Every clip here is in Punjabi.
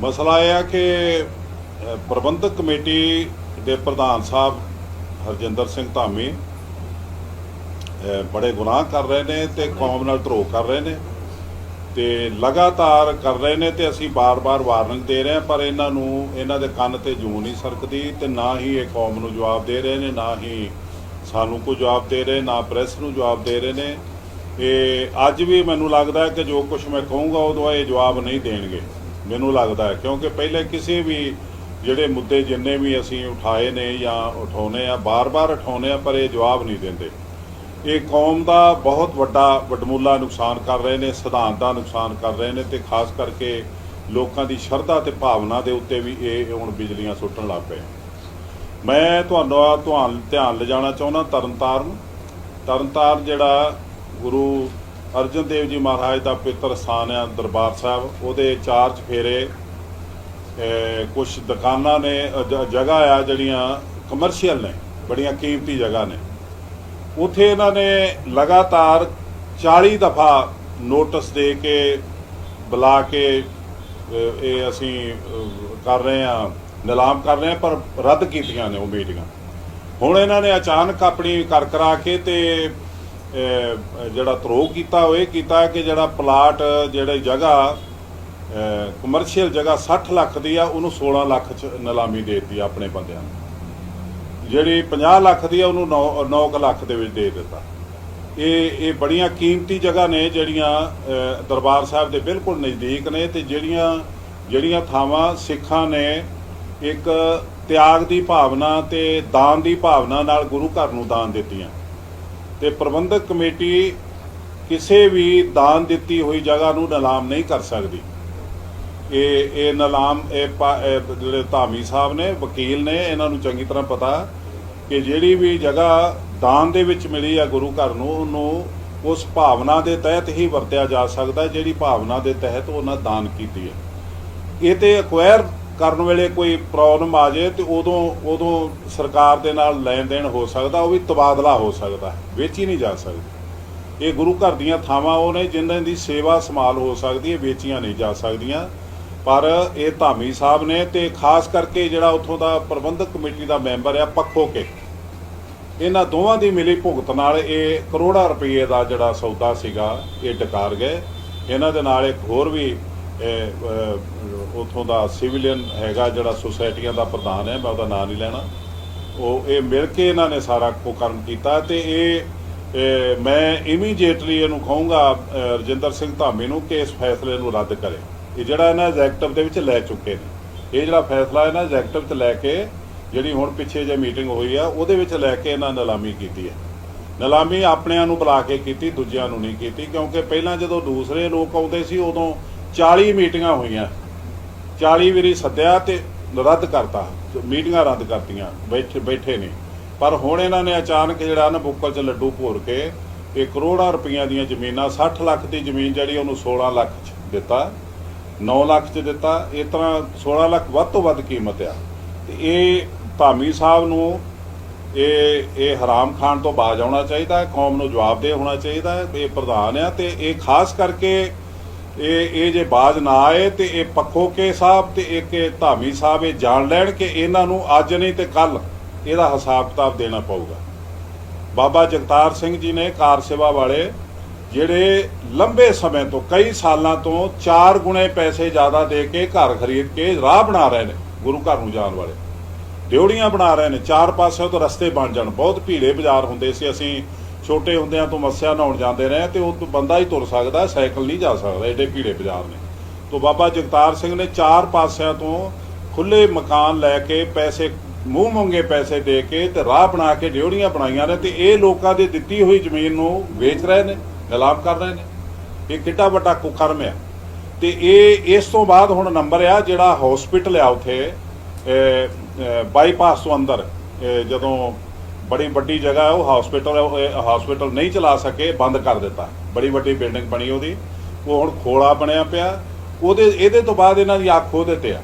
ਮਸਲਾ ਇਹ ਆ ਕਿ ਪ੍ਰਬੰਧਕ ਕਮੇਟੀ ਦੇ ਪ੍ਰਧਾਨ ਸਾਹਿਬ ਹਰਜਿੰਦਰ ਸਿੰਘ ਧਾਮੀ ਬੜੇ ਗੁਨਾਹ ਕਰ ਰਹੇ ਨੇ ਤੇ ਕੌਮ ਨਾਲ ਧਰੋਹ ਕਰ ਰਹੇ ਨੇ ਤੇ ਲਗਾਤਾਰ ਕਰ ਰਹੇ ਨੇ ਤੇ ਅਸੀਂ ਬਾਰ-ਬਾਰ ਵਾਰਨਿੰਗ ਦੇ ਰਹੇ ਹਾਂ, ਪਰ ਇਹਨਾਂ ਨੂੰ, ਇਹਨਾਂ ਦੇ ਕੰਨ ਤੇ ਜੂੰ ਨਹੀਂ ਸਰਕਦੀ ਤੇ ਨਾ ਹੀ ਇਹ ਕੌਮ ਨੂੰ ਜਵਾਬ ਦੇ ਰਹੇ ਨੇ, ਨਾ ਹੀ ਸਾਨੂੰ ਕੋਈ ਜਵਾਬ ਦੇ ਰਹੇ, ਨਾ ਪ੍ਰੈਸ ਨੂੰ ਜਵਾਬ ਦੇ ਰਹੇ ਨੇ। ਇਹ ਅੱਜ ਵੀ ਮੈਨੂੰ ਲੱਗਦਾ ਕਿ ਜੋ ਕੁਝ ਮੈਂ ਕਹੂੰਗਾ, ਉਦੋਂ ਇਹ ਜਵਾਬ ਨਹੀਂ ਦੇਣਗੇ। ਮੈਨੂੰ ਲੱਗਦਾ ਹੈ, ਕਿਉਂਕਿ ਪਹਿਲੇ ਕਿਸੇ ਵੀ ਜਿਹੜੇ ਮੁੱਦੇ ਜਿੰਨੇ ਵੀ ਅਸੀਂ ਉਠਾਏ ਨੇ ਜਾਂ ਉਠਾਉਨੇ ਆ, ਬਾਰ-ਬਾਰ ਉਠਾਉਨੇ ਆ, ਪਰ ਇਹ ਜਵਾਬ ਨਹੀਂ ਦਿੰਦੇ। ਇਹ ਕੌਮ ਦਾ ਬਹੁਤ ਵੱਡਾ ਵਡਮੁੱਲਾ ਨੁਕਸਾਨ ਕਰ ਰਹੇ ਨੇ, ਸਿਧਾਂਤ ਦਾ ਨੁਕਸਾਨ ਕਰ ਰਹੇ ਨੇ ਤੇ ਖਾਸ ਕਰਕੇ ਲੋਕਾਂ ਦੀ ਸ਼ਰਧਾ ਤੇ ਭਾਵਨਾ ਦੇ ਉੱਤੇ ਵੀ ਇਹ ਹੁਣ ਬਿਜਲੀਆਂ ਸੁੱਟਣ ਲੱਗ ਪਏ। ਮੈਂ ਤੁਹਾਨੂੰ ਆ ਤੁਹਾਨੂੰ ਧਿਆਨ ਲਿਜਾਣਾ ਚਾਹੁੰਦਾ, ਤਰਨਤਾਰਨ। ਤਰਨਤਾਰਨ ਜਿਹੜਾ ਗੁਰੂ ਅਰਜਨ ਦੇਵ ਜੀ ਮਹਾਰਾਜ ਦਾ ਪਿੱਤਰ ਸਥਾਨ ਆ ਦਰਬਾਰ ਸਾਹਿਬ। ਉਹਦੇ ਚਾਰ ਚਫੇਰੇ ਕੁਝ ਦੁਕਾਨਾਂ ਨੇ ਜਗ੍ਹਾ ਆ ਜਿਹੜੀਆਂ ਕਮਰਸ਼ੀਅਲ ਨੇ, ਬੜੀਆਂ ਕੀਮਤੀ ਜਗ੍ਹਾ ਨੇ। ਉਥੇ ਇਹਨਾਂ ਨੇ ਲਗਾਤਾਰ 40 ਦਫਾ ਨੋਟਿਸ ਦੇ ਕੇ, ਬੁਲਾ ਕੇ ਇਹ ਅਸੀਂ ਕਰ ਰਹੇ ਹਾਂ, ਨਿਲਾਮ ਕਰ ਰਹੇ ਹਾਂ, ਪਰ ਰੱਦ ਕੀਤੀਆਂ ਨੇ ਉਹ ਮੀਟਿੰਗਾਂ। ਹੁਣ ਇਹਨਾਂ ਨੇ ਅਚਾਨਕ ਆਪਣੀ ਕਰ ਕਰਾ ਕੇ ਤੇ ਜਿਹੜਾ ਧਰੋਹ ਕੀਤਾ ਉਹ ਇਹ ਕੀਤਾ ਕਿ ਜਿਹੜਾ ਪਲਾਟ, ਜਿਹੜੇ ਜਗ੍ਹਾ ਕਮਰਸ਼ੀਅਲ ਜਗ੍ਹਾ 60 ਲੱਖ ਦੀ ਆ, ਉਹਨੂੰ 16 ਲੱਖ ਚ ਨਿਲਾਮੀ ਦੇ ਦਿੱਤੀ ਆਪਣੇ ਬੰਦਿਆਂ ਨੂੰ। ਜਿਹੜੀ 50 ਲੱਖ ਦੀ ਆ, ਉਹਨੂੰ 9 9 ਲੱਖ ਦੇ ਵਿੱਚ ਦੇ ਦਿੱਤਾ। ਇਹ ਇਹ ਬੜੀਆਂ ਕੀਮਤੀ ਜਗ੍ਹਾ ਨੇ, ਜਿਹੜੀਆਂ ਦਰਬਾਰ ਸਾਹਿਬ ਦੇ ਬਿਲਕੁਲ ਨਜ਼ਦੀਕ ਨੇ ਤੇ ਜਿਹੜੀਆਂ ਜਿਹੜੀਆਂ ਥਾਵਾਂ ਸਿੱਖਾਂ ਨੇ ਇੱਕ ਤਿਆਗ ਦੀ ਭਾਵਨਾ ਤੇ ਦਾਨ ਦੀ ਭਾਵਨਾ ਨਾਲ ਗੁਰੂ ਘਰ ਨੂੰ ਦਾਨ ਦਿੱਤੀਆਂ। ਤੇ ਪ੍ਰਬੰਧਕ ਕਮੇਟੀ ਕਿਸੇ ਵੀ ਦਾਨ ਦਿੱਤੀ ਹੋਈ ਜਗ੍ਹਾ ਨੂੰ ਨਿਲਾਮ ਨਹੀਂ ਕਰ ਸਕਦੀ। ਇਹ ਇਹ ਨਿਲਾਮ, ਇਹ ਪਾ- ਜਿਹੜੇ ਧਾਮੀ ਸਾਹਿਬ ਨੇ, ਵਕੀਲ ਨੇ, ਇਹਨਾਂ ਨੂੰ ਚੰਗੀ ਤਰ੍ਹਾਂ ਪਤਾ ਕਿ ਜਿਹੜੀ ਵੀ ਜਗ੍ਹਾ ਦਾਨ ਦੇ ਵਿੱਚ ਮਿਲੀ ਆ ਗੁਰੂ ਘਰ ਨੂੰ, ਉਹਨੂੰ ਉਸ ਭਾਵਨਾ ਦੇ ਤਹਿਤ ਹੀ ਵਰਤਿਆ ਜਾ ਸਕਦਾ, ਜਿਹੜੀ ਭਾਵਨਾ ਦੇ ਤਹਿਤ ਉਹਨਾਂ ਦਾਨ ਕੀਤੀ ਹੈ। ਇਹ ਤੇ ਅਕਵਾਇਰ ਕਰਨ ਵੇਲੇ ਕੋਈ ਪ੍ਰੋਬਲਮ ਆ ਜਾਏ ਤੇ ਉਦੋਂ ਉਦੋਂ ਸਰਕਾਰ ਦੇ ਨਾਲ ਲੈਣ ਦੇਣ ਹੋ ਸਕਦਾ, ਉਹ ਵੀ ਤਬਾਦਲਾ ਹੋ ਸਕਦਾ, ਵੇਚੀ ਨਹੀਂ ਜਾ ਸਕਦੀ। ਇਹ ਗੁਰੂ ਘਰ ਦੀਆਂ ਥਾਵਾਂ ਉਹ ਨੇ ਜਿਨ੍ਹਾਂ ਦੀ ਸੇਵਾ ਸੰਭਾਲ ਹੋ ਸਕਦੀ ਹੈ, ਵੇਚੀਆਂ ਨਹੀਂ ਜਾ ਸਕਦੀਆਂ। ਪਰ ਇਹ ਧਾਮੀ ਸਾਹਿਬ ਨੇ ਤੇ ਖਾਸ ਕਰਕੇ ਜਿਹੜਾ ਉੱਥੋਂ ਦਾ ਪ੍ਰਬੰਧਕ ਕਮੇਟੀ ਦਾ ਮੈਂਬਰ ਆ, ਪੱਖੋ ਕੇ। ਇਹਨਾਂ ਦੋਵਾਂ ਦੀ ਮਿਲੀ ਭੁਗਤ ਨਾਲ ਇਹ ਕਰੋੜਾਂ ਰੁਪਏ ਦਾ ਜਿਹੜਾ ਸੌਦਾ ਸੀਗਾ, ਇਹ ਡਕਾਰ ਗਏ। ਇਹਨਾਂ ਦੇ ਨਾਲ ਇੱਕ ਹੋਰ ਵੀ ਉੱਥੋਂ ਦਾ ਸਿਵਲੀਅਨ ਹੈਗਾ ਜਿਹੜਾ ਸੁਸਾਇਟੀਆਂ ਦਾ ਪ੍ਰਧਾਨ ਹੈ, ਮੈਂ ਉਹਦਾ ਨਾਂ ਨਹੀਂ ਲੈਣਾ। ਉਹ, ਇਹ ਮਿਲ ਕੇ ਇਹਨਾਂ ਨੇ ਸਾਰਾ ਕੁਕਰਮ ਕੀਤਾ ਤੇ ਇਹ ਮੈਂ ਇਮੀਡੀਏਟਲੀ ਇਹਨੂੰ ਕਹੂੰਗਾ ਰਜਿੰਦਰ ਸਿੰਘ ਧਾਮੀ ਨੂੰ ਕਿ ਇਸ ਫੈਸਲੇ ਨੂੰ ਰੱਦ ਕਰੇ। ਇਹ ਜਿਹੜਾ ਇਹਨਾਂ ਐਗਜ਼ੈਕਟਿਵ ਦੇ ਵਿੱਚ ਲੈ ਚੁੱਕੇ ਨੇ। ਇਹ ਜਿਹੜਾ ਫੈਸਲਾ ਇਹਨਾਂ ਐਗਜ਼ੈਕਟਿਵ 'ਚ ਲੈ ਕੇ, ਜਿਹੜੀ ਹੁਣ ਪਿੱਛੇ ਜੇ ਮੀਟਿੰਗ ਹੋਈ ਆ, ਉਹਦੇ ਵਿੱਚ ਲੈ ਕੇ ਇਹਨਾਂ ਨਿਲਾਮੀ ਕੀਤੀ ਹੈ। ਨਿਲਾਮੀ ਆਪਣਿਆਂ ਨੂੰ ਬੁਲਾ ਕੇ ਕੀਤੀ, ਦੂਜਿਆਂ ਨੂੰ ਨਹੀਂ ਕੀਤੀ, ਕਿਉਂਕਿ ਪਹਿਲਾਂ ਜਦੋਂ ਦੂਸਰੇ ਲੋਕ ਆਉਂਦੇ ਸੀ, ਉਦੋਂ 40 ਮੀਟਿੰਗਾਂ ਹੋਈਆਂ। 40 ਵਾਰੀ ਸੱਦਿਆ ਤੇ ਰੱਦ ਕਰਤਾ। ਮੀਟਿੰਗਾਂ ਰੱਦ ਕਰਤੀਆਂ। ਬੈਠੇ ਬੈਠੇ ਨੇ। ਪਰ ਹੁਣ ਇਹਨਾਂ ਨੇ ਅਚਾਨਕ ਜਿਹੜਾ ਨਾ ਬੁੱਕਲ 'ਚ ਲੱਡੂ ਭੋਰ ਕੇ ਇਹ ਕਰੋੜਾਂ ਰੁਪਈਆਂ ਦੀਆਂ ਜ਼ਮੀਨਾਂ 60 ਲੱਖ ਦੀ ਜ਼ਮੀਨ ਜਿਹੜੀ ਉਹਨੂੰ 16 ਲੱਖ 'ਚ ਦਿੱਤਾ 9 ਲੱਖ 'ਚ ਦਿੱਤਾ। ਇਸ ਤਰ੍ਹਾਂ 16 ਲੱਖ ਵੱਧ ਤੋਂ ਵੱਧ ਕੀਮਤ ਆ। ਤੇ ਇਹ ਧਾਮੀ ਸਾਹਿਬ ਨੂੰ ਇਹ ਇਹ ਹਰਾਮ ਖਾਨ ਤੋਂ ਬਾਜ ਆਉਣਾ ਚਾਹੀਦਾ ਹੈ ਕੌਮ ਨੂੰ ਜਵਾਬਦੇਹ ਹੋਣਾ ਚਾਹੀਦਾ ਹੈ ਇਹ ਪ੍ਰਧਾਨ ਆ। ਤੇ ਇਹ ਖਾਸ ਕਰਕੇ ਇਹ ਇਹ ਜੇ ਬਾਜ ਨਾ ਆਏ ਤੇ ਇਹ ਪੱਖੋ ਕੇ ਸਾਹਿਬ ਤੇ ਇੱਕ ਇਹ ਧਾਮੀ ਸਾਹਿਬ ਇਹ ਜਾਣ ਲੈਣ ਕਿ ਇਹਨਾਂ ਨੂੰ ਅੱਜ ਨਹੀਂ ਤੇ ਕੱਲ ਇਹਦਾ ਹਿਸਾਬ ਕਿਤਾਬ ਦੇਣਾ ਪਊਗਾ। ਬਾਬਾ ਜਗਤਾਰ ਸਿੰਘ ਜੀ ਨੇ ਕਾਰ ਸੇਵਾ ਵਾਲੇ ਜਿਹੜੇ ਲੰਬੇ ਸਮੇਂ ਤੋਂ, ਕਈ ਸਾਲਾਂ ਤੋਂ 4 ਗੁਣੇ ਪੈਸੇ ਜ਼ਿਆਦਾ ਦੇ ਕੇ ਘਰ ਖਰੀਦ ਕੇ ਰਾਹ ਬਣਾ ਰਹੇ ਨੇ, ਗੁਰੂ ਘਰ ਨੂੰ ਜਾਣ ਵਾਲੇ। ਡਿਉੜੀਆਂ ਬਣਾ ਰਹੇ ਨੇ, ਚਾਰ ਪਾਸੇ ਤੋਂ ਰਸਤੇ ਬਣ ਜਾਣ, ਬਹੁਤ ਭੀੜੇ ਬਾਜ਼ਾਰ ਹੁੰਦੇ ਸੀ ਅਸੀਂ ਛੋਟੇ ਹੁੰਦਿਆਂ ਤੋਂ ਮੱਸਿਆ ਨਹਾਉਣ ਜਾਂਦੇ ਰਹੇ ਤੇ ਉਹ ਬੰਦਾ ਹੀ ਤੁਰ ਸਕਦਾ, ਸਾਈਕਲ ਨਹੀਂ ਜਾ ਸਕਦਾ, ਏਡੇ ਭੀੜੇ ਬਾਜ਼ਾਰ ਨੇ। ਤੋਂ ਬਾਬਾ ਜਗਤਾਰ ਸਿੰਘ ਨੇ ਚਾਰ ਪਾਸਿਆਂ ਤੋਂ ਖੁੱਲੇ ਮਕਾਨ ਲੈ ਕੇ ਪੈਸੇ, ਮੂੰਹ ਮੰਗੇ ਪੈਸੇ ਦੇ ਕੇ ਤੇ ਰਾਹ ਬਣਾ ਕੇ ਡਿਉੜੀਆਂ ਬਣਾਈਆਂ ਨੇ ਤੇ ਇਹ ਲੋਕਾਂ ਦੀ ਦਿੱਤੀ ਹੋਈ ਜ਼ਮੀਨ ਨੂੰ ਵੇਚ ਰਹੇ ਨੇ, ਨਿਲਾਮ ਕਰ ਰਹੇ ਨੇ। ਇਹ ਕਿੱਡਾ ਵੱਡਾ ਕੁਕਰਮ ਆ। ਤੇ ਇਹ, ਇਸ ਤੋਂ ਬਾਅਦ ਹੁਣ ਨੰਬਰ ਆ ਜਿਹੜਾ ਹਸਪੀਟਲ ਆ ਉਥੇ ਬਾਈਪਾਸ ਤੋਂ ਅੰਦਰ ਜਦੋਂ ਬੜੀ ਵੱਡੀ ਜਗ੍ਹਾ ਹੈ, ਉਹ ਹਸਪੀਟਲ ਹਸਪੀਟਲ ਨਹੀਂ ਚਲਾ ਸਕੇ, ਬੰਦ ਕਰ ਦਿੱਤਾ। ਬੜੀ ਵੱਡੀ ਬਿਲਡਿੰਗ ਬਣੀ ਉਹਦੀ। ਉਹ ਹੁਣ ਖੋਲਾ ਬਣਿਆ ਪਿਆ। ਉਹਦੇ, ਇਹਦੇ ਤੋਂ ਬਾਅਦ ਇਹਨਾਂ ਦੀ ਅੱਖ ਉਹਦੇ ਤੇ ਆ।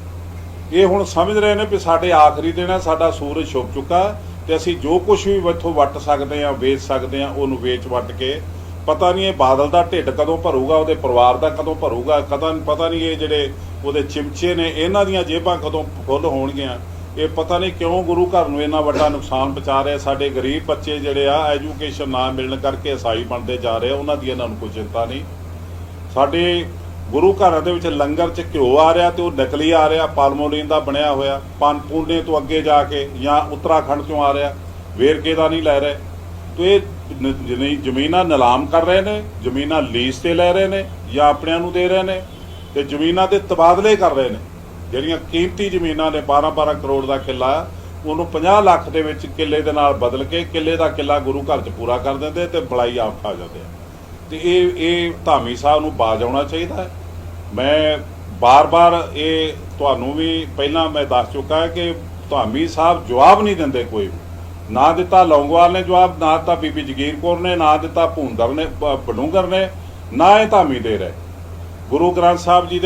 ਇਹ ਹੁਣ ਸਮਝ ਰਹੇ ਨੇ ਵੀ ਸਾਡੇ ਆਖਰੀ ਦਿਨ ਹੈ, ਸਾਡਾ ਸੂਰਜ ਛੁਪ ਚੁੱਕਾ। ਤੇ ਅਸੀਂ ਜੋ ਕੁਝ ਵੀ ਇੱਥੋਂ ਵੱਟ ਸਕਦੇ ਆ ਵੇਚ ਸਕਦੇ ਆ ਉਹਨੂੰ ਵੇਚ ਵੱਟ ਕੇ। ਪਤਾ ਨਹੀਂ ਇਹ ਬਾਦਲ ਦਾ ਢਿੱਡ ਕਦੋਂ ਭਰੂਗਾ, ਉਹਦੇ ਪਰਿਵਾਰ ਦਾ ਕਦੋਂ ਭਰੂਗਾ, ਕਦਾਂ ਪਤਾ ਨਹੀਂ ਇਹ ਜਿਹੜੇ ਉਹਦੇ ਚਿਮਚੇ ਨੇ, ਇਹਨਾਂ ਦੀਆਂ ਜੇਬਾਂ ਕਦੋਂ ਫੁੱਲ ਹੋਣਗੀਆਂ। ਇਹ ਪਤਾ ਨਹੀਂ ਕਿਉਂ ਗੁਰੂ ਘਰ ਨੂੰ ਇੰਨਾ ਵੱਡਾ ਨੁਕਸਾਨ ਪਹੁੰਚਾ ਰਿਹਾ। ਸਾਡੇ ਗਰੀਬ ਬੱਚੇ ਜਿਹੜੇ ਆ ਐਜੂਕੇਸ਼ਨ ਨਾ ਮਿਲਣ ਕਰਕੇ ਈਸਾਈ ਬਣਦੇ ਜਾ ਰਹੇ ਉਹਨਾਂ ਦੀ ਇਹਨਾਂ ਨੂੰ ਕੋਈ ਚਿੰਤਾ ਨਹੀਂ। ਸਾਡੇ ਗੁਰੂ ਘਰਾਂ ਦੇ ਵਿੱਚ ਲੰਗਰ 'ਚ ਘਿਓ ਆ ਰਿਹਾ ਤੇ ਉਹ ਨਕਲੀ ਆ ਰਿਹਾ, ਪਾਲਮੋਲੀਨ ਦਾ ਬਣਿਆ ਹੋਇਆ। ਪਨਪੂਨੇ ਤੋਂ ਅੱਗੇ ਜਾ ਕੇ ਜਾਂ ਉੱਤਰਾਖੰਡ ਤੋਂ ਆ ਰਿਹਾ, ਵੇਰਕੇ ਦਾ ਨਹੀਂ ਲੈ ਰਹੇ। ਤੇ ਇਹ ਨ- ਜ਼ਮੀਨਾਂ ਨਿਲਾਮ ਕਰ ਰਹੇ ਨੇ, ਜ਼ਮੀਨਾਂ ਲੀਜ਼ ਤੇ ਲੈ ਰਹੇ ਨੇ ਜਾਂ ਆਪਣਿਆਂ ਨੂੰ ਦੇ ਰਹੇ ਨੇ ਤੇ ਜ਼ਮੀਨਾਂ ਦੇ ਤਬਾਦਲੇ ਕਰ ਰਹੇ ਨੇ। ਜਿਹੜੀਆਂ ਕੀਮਤੀ ਜ਼ਮੀਨਾਂ ਨੇ 12-12 ਕਰੋੜ ਦਾ ਕਿੱਲਾ ਆ, ਉਹਨੂੰ 50 ਲੱਖ ਦੇ ਵਿੱਚ ਕਿੱਲੇ ਦੇ ਨਾਲ ਬਦਲ ਕੇ ਕਿੱਲੇ ਦਾ ਕਿੱਲਾ ਗੁਰੂ ਘਰ 'ਚ ਪੂਰਾ ਕਰ ਦਿੰਦੇ ਤੇ ਬੜਾਈ ਆਪ ਖਾ ਜਾਂਦੇ ਆ। ਤੇ ਇਹ ਇਹ ਧਾਮੀ ਸਾਹਿਬ ਨੂੰ ਬਾਜ ਆਉਣਾ ਚਾਹੀਦਾ ਹੈ। ਮੈਂ ਬਾਰ-ਬਾਰ ਇਹ ਤੁਹਾਨੂੰ ਵੀ ਪਹਿਲਾਂ ਮੈਂ ਦੱਸ ਚੁੱਕਾ ਹਾਂ ਕਿ ਧਾਮੀ ਸਾਹਿਬ ਜਵਾਬ ਨਹੀਂ ਦਿੰਦੇ ਕੋਈ ਵੀ। ਨਾ ਦਿੱਤਾ ਲੌਂਗਵਾਲ ਨੇ ਜਵਾਬ ਨਾ ਦਿੱਤਾ ਬੀਬੀ ਜਗੀਰ ਕੌਰ ਨੇ ਨਾ ਦਿੱਤਾ ਭੂੰਦਰ ਨੇ ਬਡੂੰਗਰ ਨੇ ਨਾ ਇਹ ਧਾਮੀ ਦੇ ਰਹੇ। ਗੁਰੂ ਗ੍ਰੰਥ ਸਾਹਿਬ ਜੀ ਦੇ